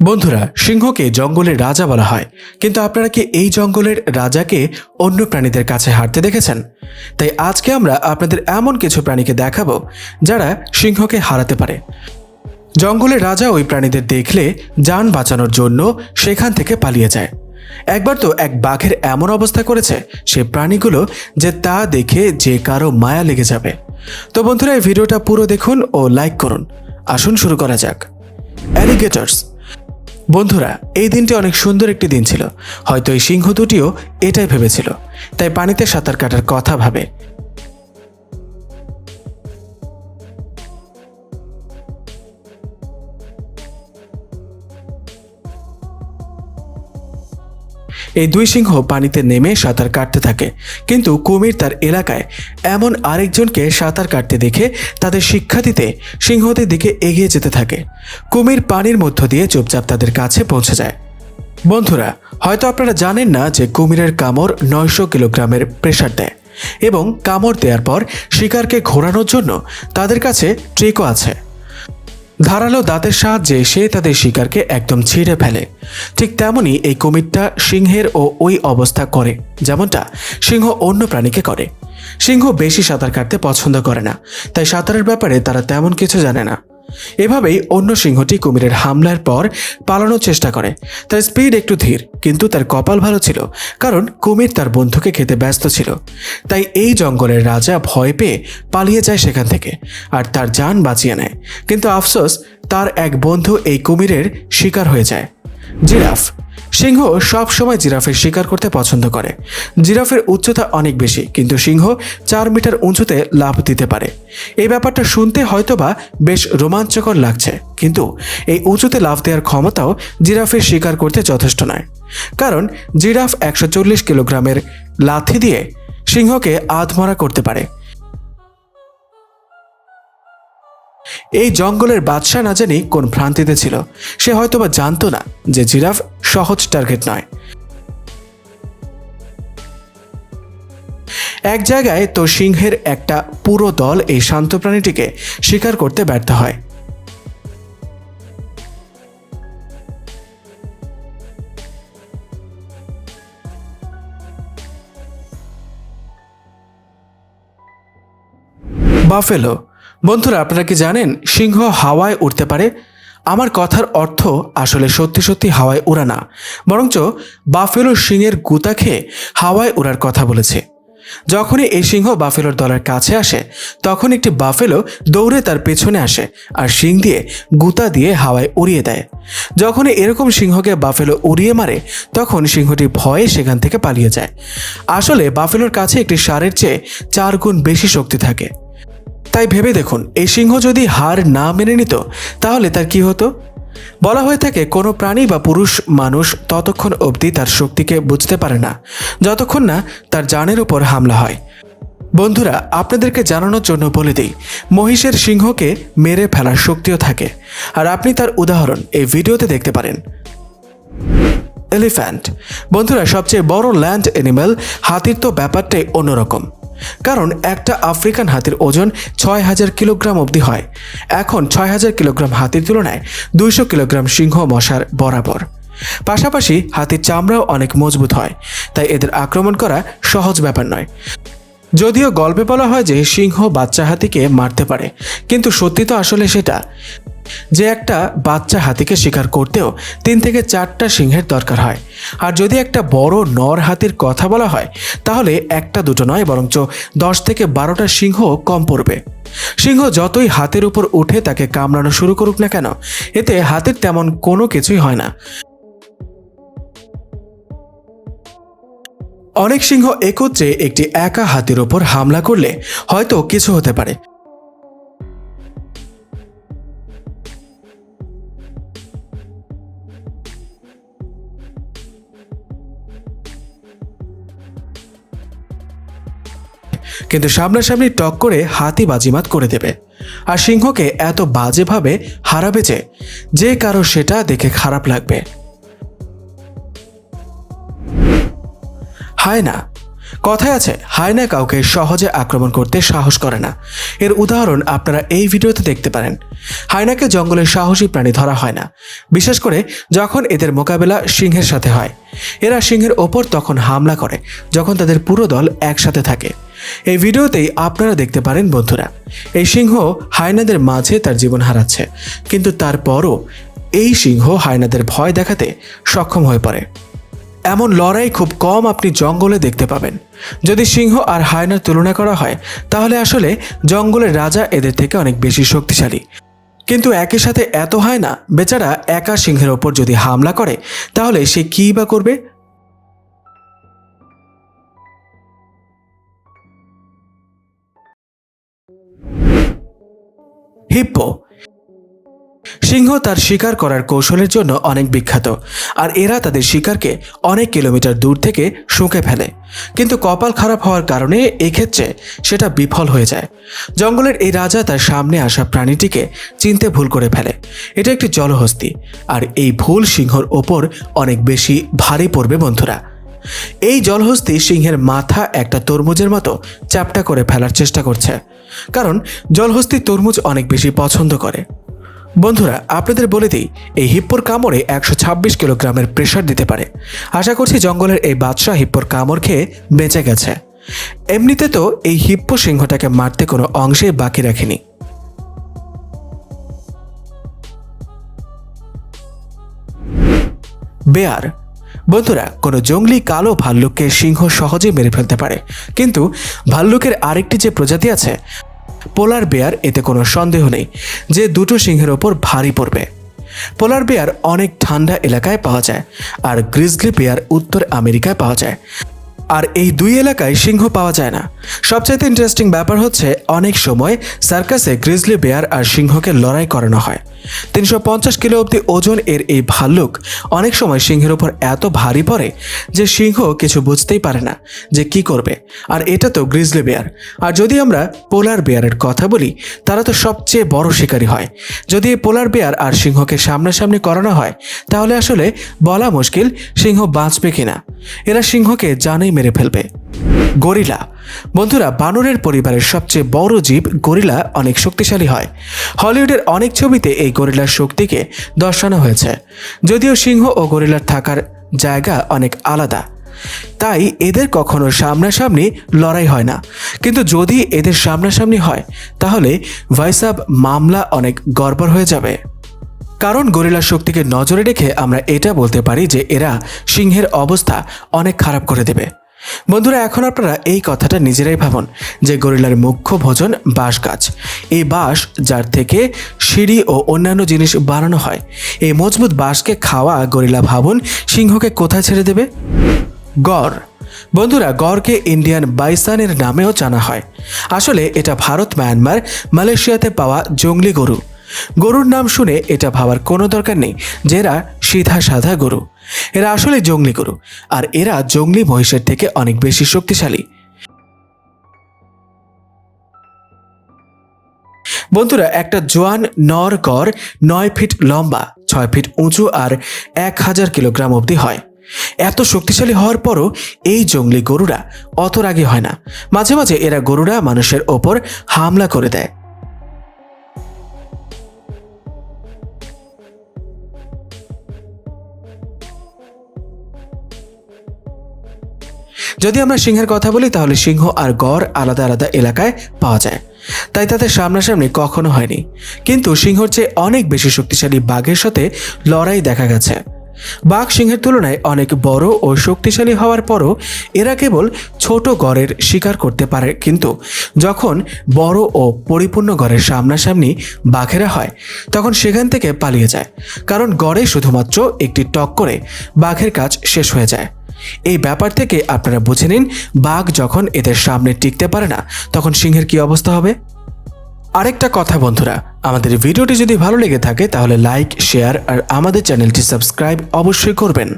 বন্ধুরা, সিংহকে জঙ্গলের রাজা বলা হয়। কিন্তু আপনারা কি এই জঙ্গলের রাজাকে অন্য প্রাণীদের কাছে হাঁটতে দেখেছেন? তাই আজকে আমরা আপনাদের এমন কিছু প্রাণীকে দেখাবো যারা সিংহকে হারাতে পারে। জঙ্গলের রাজা ওই প্রাণীদের দেখলে যান বাঁচানোর জন্য সেখান থেকে পালিয়ে যায়। একবার তো এক বাঘের এমন অবস্থা করেছে, সে প্রাণীগুলো যে তা দেখে যে কারও মায়া লেগে যাবে। তো বন্ধুরা, এই ভিডিওটা পুরো দেখুন ও লাইক করুন। আসুন শুরু করা যাক। অ্যালিগেটর্স বন্ধুরা, এই দিনটি অনেক সুন্দর একটি দিন ছিল। হয়তো এই সিংহ দুটিও এটাই ভেবেছিল। তাই পানিতে সাঁতার কাটার কথা ভাবে। এই দুই সিংহ পানিতে নেমে সাঁতার কাটতে থাকে। কিন্তু কুমির তার এলাকায় এমন আরেকজনকে সাঁতার কাটতে দেখে তাদের শিক্ষা দিতে সিংহদের দিকে এগিয়ে যেতে থাকে। কুমির পানির মধ্য দিয়ে চুপচাপ তাদের কাছে পৌঁছে যায়। বন্ধুরা, হয়তো আপনারা জানেন না যে কুমিরের কামড় নয়শো কিলোগ্রামের প্রেশার দেয় এবং কামড় দেওয়ার পর শিকারকে ঘোরানোর জন্য তাদের কাছে ট্রিকও আছে। ধারালো দাঁতের সাহায্যে সে তাদের শিকারকে একদম ছিঁড়ে ফেলে। ঠিক তেমনই এই কুমিরটা সিংহের ও ওই অবস্থা করে, যেমনটা সিংহ অন্য প্রাণীকে করে। সিংহ বেশি সাঁতার কাটতে পছন্দ করে না, তাই সাঁতারের ব্যাপারে তারা তেমন কিছু জানে না। এভাবেই অন্য সিংহটি কুমিরের হামলার পর পালানোর চেষ্টা করে। তার স্পিড একটু ধীর, কিন্তু তার কপাল ভালো ছিল, কারণ কুমির তার বন্ধুকে খেতে ব্যস্ত ছিল। তাই এই জঙ্গলের রাজা ভয় পেয়ে পালিয়ে যায় সেখান থেকে, আর তার যান বাঁচিয়ে নেয়। কিন্তু আফসোস, তার এক বন্ধু এই কুমিরের শিকার হয়ে যায়। জিরাফ সিংহ সব সময় জিরাফের শিকার করতে পছন্দ করে। জিরাফের উচ্চতা অনেক বেশি, কিন্তু সিংহ চার মিটার উঁচুতে লাফ দিতে পারে। এই ব্যাপারটা শুনতে হয়তোবা বেশ রোমাঞ্চকর লাগছে, কিন্তু এই উঁচুতে লাফ দেওয়ার ক্ষমতাও জিরাফের শিকার করতে যথেষ্ট নয়। কারণ জিরাফ একশো চল্লিশ কিলোগ্রামের লাথি দিয়ে সিংহকে আধমরা করতে পারে। এই জঙ্গলের বাদশাহ না জানি কোন ভ্রান্তিতে ছিল। সে হয়তোবা জানতো না যে জিরাফ সহজ টার্গেট নয়। এক জায়গায় তো সিংহের একটা পুরো দল এই শান্ত প্রাণীটিকে শিকার করতে ব্যর্থ হয়। বাফেলো বন্ধুরা, আপনারা কি জানেন, সিংহ হাওয়ায় উঠতে পারে? আমার কথার অর্থ আসলে সত্যি সত্যি হাওয়ায় উড়া না। বরঞ্চ বাফেলো সিংহের গুতা খেয়ে হাওয়ায় উড়ার কথা বলেছে। যখনই এই সিংহ বাফেলোর দলের কাছে আসে, তখন একটি বাফেলো দৌড়ে তার পেছনে আসে আর সিং দিয়ে গুতা দিয়ে হাওয়ায় উড়িয়ে দেয়। যখনই এরকম সিংহকে বাফেলো উড়িয়ে মারে, তখন সিংহটি ভয়ে সেখান থেকে পালিয়ে যায়। আসলে বাফেলোর কাছে একটি সারের চেয়ে চার গুণ বেশি শক্তি থাকে। তাই ভেবে দেখুন, এই সিংহ যদি হার না মেনে নিত, তাহলে তার কি হতো? বলা হয়ে থাকে, কোনো প্রাণী বা পুরুষ মানুষ ততক্ষণ অবধি তার শক্তিকে বুঝতে পারে না, যতক্ষণ না তার জানের উপর হামলা হয়। বন্ধুরা, আপনাদেরকে জানানোর জন্য বলে দিই, মহিষের সিংহকে মেরে ফেলার শক্তিও থাকে। আর আপনি তার উদাহরণ এই ভিডিওতে দেখতে পারেন। এলিফ্যান্ট। বন্ধুরা, সবচেয়ে বড় ল্যান্ড অ্যানিম্যাল হাতির তো ব্যাপারটাই অন্যরকম। কারণ একটা আফ্রিকান হাতির ওজন ছয় হাজার কিলোগ্রাম অবধি হয়। এখন ছয় হাজার কিলোগ্রাম হাতির তুলনায় দুইশো কিলোগ্রাম সিংহ মশার বরাবর। পাশাপাশি হাতির চামড়াও অনেক মজবুত হয়, তাই এদের আক্রমণ করা সহজ ব্যাপার নয়। যদিও গল্পে বলা হয় যে সিংহ বাচ্চা হাতিকে মারতে পারে, কিন্তু সত্যি তো আসলে সেটা। যে একটা বাচ্চা হাতিকে শিকার করতেও তিন থেকে চারটা সিংহের দরকার হয়। আর যদি একটা বড় নর হাতির কথা বলা হয়, তাহলে একটা দুটো নয়, বরঞ্চ দশ থেকে বারোটা সিংহ কম পড়বে। সিংহ যতই হাতের উপর উঠে তাকে কামড়ানো শুরু করুক না কেন, এতে হাতির তেমন কোনো কিছুই হয় না। অনেক সিংহ একত্রে একটি একা হাতির ওপর হামলা করলে হয়তো কিছু হতে পারে। কিন্তু সামনাসামনি টক করে হাতি বাজিমাত করে দেবে। আর সিংহকে এত বাজেভাবে হারাবে যে যে কারও সেটা দেখে খারাপ লাগবে। হায় না কথায় আছে, হায়না কাউকে সহজে আক্রমণ করতে সাহস করে না। এর উদাহরণ আপনারা এই ভিডিওতে দেখতে পারেন। হায়নাকে জঙ্গলের সাহসী প্রাণী ধরা হয় না। বিশেষ করে যখন এদের মোকাবেলা সিংহের সাথে হয়। এরা সিংহের ওপর তখন হামলা করে, যখন তাদের পুরো দল একসাথে থাকে। এই ভিডিওতেই আপনারা দেখতে পারেন বন্ধুরা, এই সিংহ হায়নাদের মাঝে তার জীবন হারাচ্ছে, কিন্তু তারপরও এই সিংহ হায়নাদের ভয় দেখাতে সক্ষম হয়ে পড়ে। এমন লড়াই খুব কম আপনি জঙ্গলে দেখতে পাবেন। যদি সিংহ আর হায়নার তুলনা করা হয়, তাহলে আসলে জঙ্গলের রাজা এদের থেকে অনেক বেশি শক্তিশালী। কিন্তু একই সাথে এত হয় না, বেচারা একা সিংহের ওপর যদি হামলা করে, তাহলে সে কী বা করবে? হিপ্পো। সিংহ তার শিকার করার কৌশলের জন্য অনেক বিখ্যাত, আর এরা তাদের শিকারকে অনেক কিলোমিটার দূর থেকে শুঁকে ফেলে। কিন্তু কপাল খারাপ হওয়ার কারণে এক্ষেত্রে সেটা বিফল হয়ে যায়। জঙ্গলের এই রাজা তার সামনে আসা প্রাণীটিকে চিনতে ভুল করে ফেলে। এটা একটি জলহস্তি, আর এই ভুল সিংহর ওপর অনেক বেশি ভারী পড়বে বন্ধুরা। এই জলহস্তি সিংহের মাথা একটা তরমুজের মতো চ্যাপটা করে ফেলার চেষ্টা করছে। কারণ জলহস্তি তরমুজ অনেক বেশি পছন্দ করে। বন্ধুরা, আপনাদের বলে দিই, এই হিপ্পোর কামড়ে একশো ছাব্বিশ কিলোগ্রামের প্রেশার দিতে পারে। আশা করছি জঙ্গলের এই বাদশাহ হিপ্পোর কামড় খেয়ে বেঁচে গেছে। এমনিতে তো এই হিপ্পো সিংহটাকে মারতে কোনো অংশে বাকি রাখেনি। বেয়ার বন্ধুরা, কোনো জঙ্গলি কালো ভাল্লুককে সিংহ সহজে মেরে ফেলতে পারে। কিন্তু ভাল্লুকের আরেকটি যে প্রজাতি আছে, পোলার বেয়ার, এতে কোনো সন্দেহ নেই যে দুটো সিংহের ওপর ভারী পড়বে। পোলার বেয়ার অনেক ঠান্ডা এলাকায় পাওয়া যায়, আর গ্রিজলি বেয়ার উত্তর আমেরিকায় পাওয়া যায়। আর এই দুই এলাকায় সিংহ পাওয়া যায় না। সবচাইতে ইন্টারেস্টিং ব্যাপার হচ্ছে, অনেক সময় সার্কাসে গ্রিজলি বেয়ার আর সিংহকে লড়াই করানো হয়। তিনশো পঞ্চাশ কিলো অব্দি ওজন এর এই ভাল্লুক অনেক সময় সিংহের উপর এত ভারী পড়ে যে সিংহ কিছু বুঝতেই পারে না যে কি করবে। আর এটা তো গ্রিজলি বেয়ার আর যদি আমরা পোলার বেয়ারের কথা বলি, তারা তো সবচেয়ে বড় শিকারী হয়। যদি এই পোলার বেয়ার আর সিংহকে সামনাসামনি করানো হয়, তাহলে আসলে বলা মুশকিল সিংহ বাঁচবে কিনা। এরা সিংহকে জানেই মেরে ফেলবে। গরিলা। বন্ধুরা, বানরের পরিবারের সবচেয়ে বড় জীব গরিলা অনেক শক্তিশালী হয়। হলিউডের অনেক ছবিতে এই গরিলার শক্তিকে দর্শানো হয়েছে। যদিও সিংহ ও গরিলার থাকার জায়গা অনেক আলাদা। তাই এদের কখনো সামনাসামনি লড়াই হয় না। কিন্তু যদি এদের সামনাসামনি হয়, তাহলে ভয়সাব মামলা অনেক গড়বড় হয়ে যাবে। কারণ গরিলার শক্তিকে নজরে রেখে আমরা এটা বলতে পারি যে এরা সিংহের অবস্থা অনেক খারাপ করে দেবে। বন্ধুরা, এখন আপনারা এই কথাটা নিজেরাই ভাবুন যে গরিলার মুখ্য ভোজন বাঁশ গাছ। এই বাঁশ যার থেকে সিঁড়ি ও অন্যান্য জিনিস বানানো হয়। এই মজবুত বাঁশকে খাওয়া গরিলা ভাবুন সিংহকে কোথায় ছেড়ে দেবে? গড়। বন্ধুরা, গড়কে ইন্ডিয়ান বাইসানের নামেও জানা হয়। আসলে এটা ভারত, মায়ানমার, মালয়েশিয়াতে পাওয়া জঙ্গলি গরু। গরুর নাম শুনে এটা ভাবার কোনো দরকার নেই। যে এরা সিধা সাধা গরু। এরা আসলে জঙ্গলি গরু, আর এরা জঙ্গলি মহিষের থেকে অনেক বেশি শক্তিশালী। বন্ধুরা, একটা জোয়ান নর গড় নয় ফিট লম্বা, ছয় ফিট উঁচু আর এক হাজার কিলোগ্রাম অবধি হয়। এত শক্তিশালী হওয়ার পরও এই জঙ্গলি গরুরা অত রাগী হয় না। মাঝে মাঝে এরা গরুরা মানুষের ওপর হামলা করে দেয়। যদি আমরা সিংহের কথা বলি, তাহলে সিংহ আর গড় আলাদা আলাদা এলাকায় পাওয়া যায়। তাই তাদের সামনাসামনি কখনো হয়নি। কিন্তু সিংহর চেয়ে অনেক বেশি শক্তিশালী বাঘের সাথে লড়াই দেখা গেছে। বাঘ সিংহের তুলনায় অনেক বড় ও শক্তিশালী হওয়ার পরও এরা কেবল ছোট গড়ের শিকার করতে পারে, কিন্তু যখন বড় ও পরিপূর্ণ গড়ের সামনাসামনি বাঘেরা হয়, তখন সেখান থেকে পালিয়ে যায়। কারণ গড়ে শুধুমাত্র একটি টক করে বাঘের কাজ শেষ হয়ে যায়। এই ব্যাপার থেকে আপনারা বুঝে নিন, বাঘ যখন এদের সামনে টিকতে পারে না, তখন সিংহের কি অবস্থা হবে? আরেকটা কথা বন্ধুরা, আমাদের ভিডিওটি যদি ভালো লেগে থাকে তাহলে লাইক শেয়ার আর আমাদের চ্যানেলটি সাবস্ক্রাইব অবশ্যই করবেন।